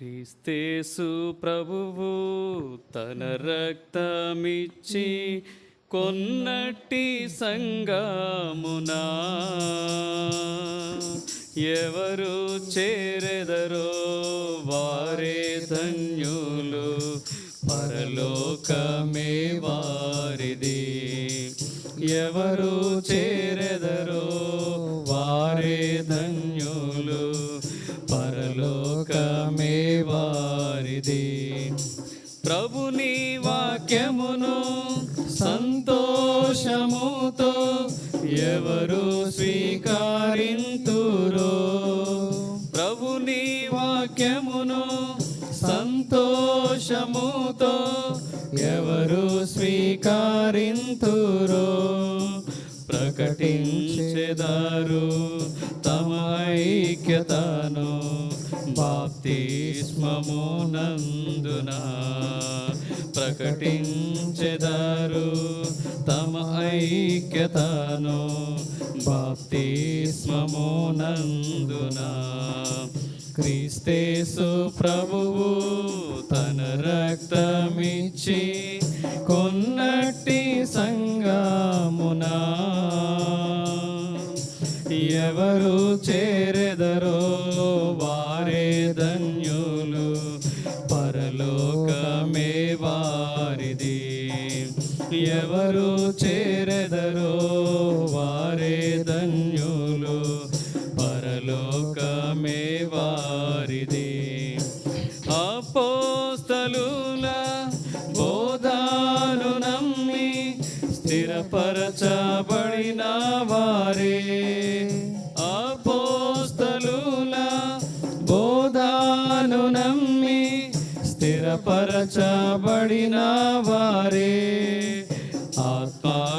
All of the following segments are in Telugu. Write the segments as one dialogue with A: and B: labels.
A: క్రీస్తేసు ప్రభువు తన రక్తమిచ్చి కొన్నట్టి సంగమునా ఎవరు చేరెదరో వారే ధన్యులు పరలోకమే వారిది. ఎవరు చే వారిది ప్రభుని వాక్యమును సంతోషముతో ఎవరు స్వీకరింతురో. ప్రభుని వాక్యమును సంతోషముతో ఎవరు స్వీకరింతురో. ప్రకటించెదారు తమ ఐక్యతను. బాప్తిస్మము నందున ప్రకటించెదారు తమ ఐక్యతను బాప్తిస్మము నందున క్రీస్తేసు ప్రభువు తన రక్తమిచ్చి కొన్నట్టి సంగమునా ఎవరు చేరెదరో ఎవరు చేరెదరో వారే ధన్యులు. పరలోకమే వారిది. అపోస్తలుల బోధాను నమ్మి స్థిరపరచబడిన వారే. అపోస్తలుల బోధాను నమ్మి స్థిరపరచబడిన వారే.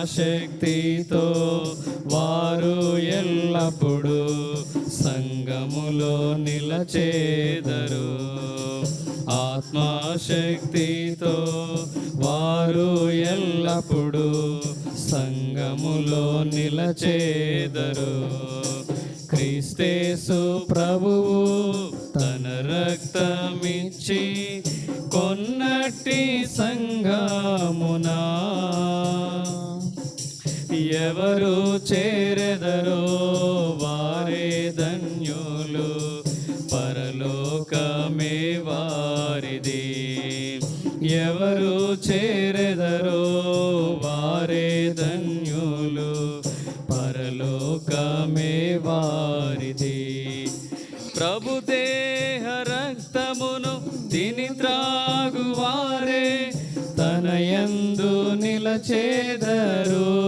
A: శక్తితో వారు ఎల్లప్పుడూ సంగములో నిలచేదరు. ఆత్మశక్తితో వారు ఎల్లప్పుడూ సంగములో నిలచేదరు. క్రీస్తేసు ప్రభువు తన రక్తమిచ్చి కొన్నట్టి సంగమునా ఎవరు చేరెదరో వారే ధన్యులు. పరలోకమే వారిది. ఎవరు చేరెదరో వారే ధన్యులు. పరలోకమే వారిది. ప్రభుదేహ రక్తమును తిని త్రాగువారే. తన యందు నిలచేదరు.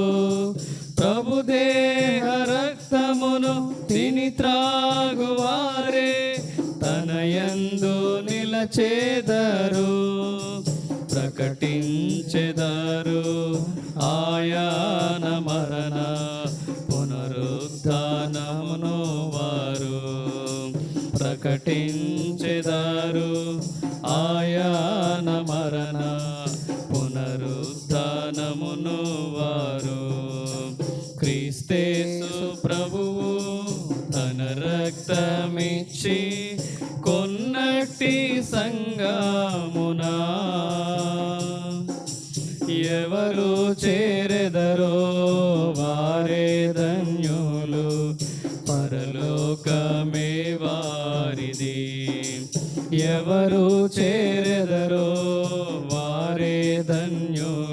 A: త్రాగువారే తనయందు నిలచేదరు ప్రకటించెదరు ఆయాన మరణ పునరుద్ధానమును వారు ప్రకటించ రక్తమిచ్చి కొన్నట్టి సంగమునా. ఎవరు చేరెదరో వారే ధన్యులు. పరలోకమే వారిది. ఎవరు చేరెదరో వారే ధన్యులు.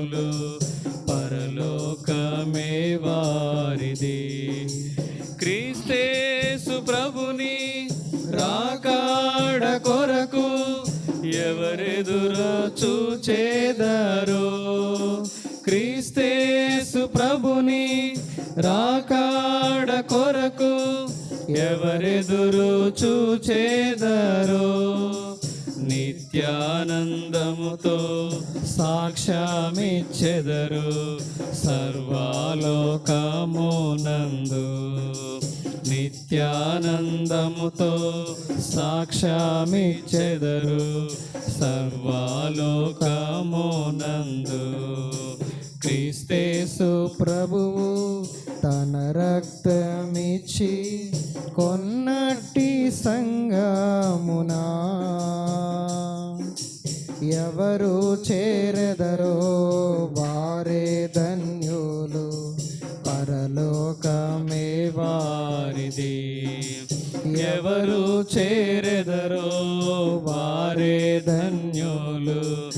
A: ఎవరెదుర చూచేదారో? క్రీస్తేసు ప్రభుని రాకాడ కొరకు ఎవరెదురు చూచేదరో? నిత్యానందముతో సాక్ష్యమిచ్చెదరు సర్వాలోకమునందు. నిత్యానందముతో సాక్ష్యమిచ్చెదరు సర్వాలోకమోనందు. క్రీస్తేసు ప్రభువు
B: తన రక్తమిచ్చి కొన్నట్టి సంగమునా ఎవరు చేరెదరో వారే
A: వారిది. ఎవరు చేరెదరో వారే ధన్యులు.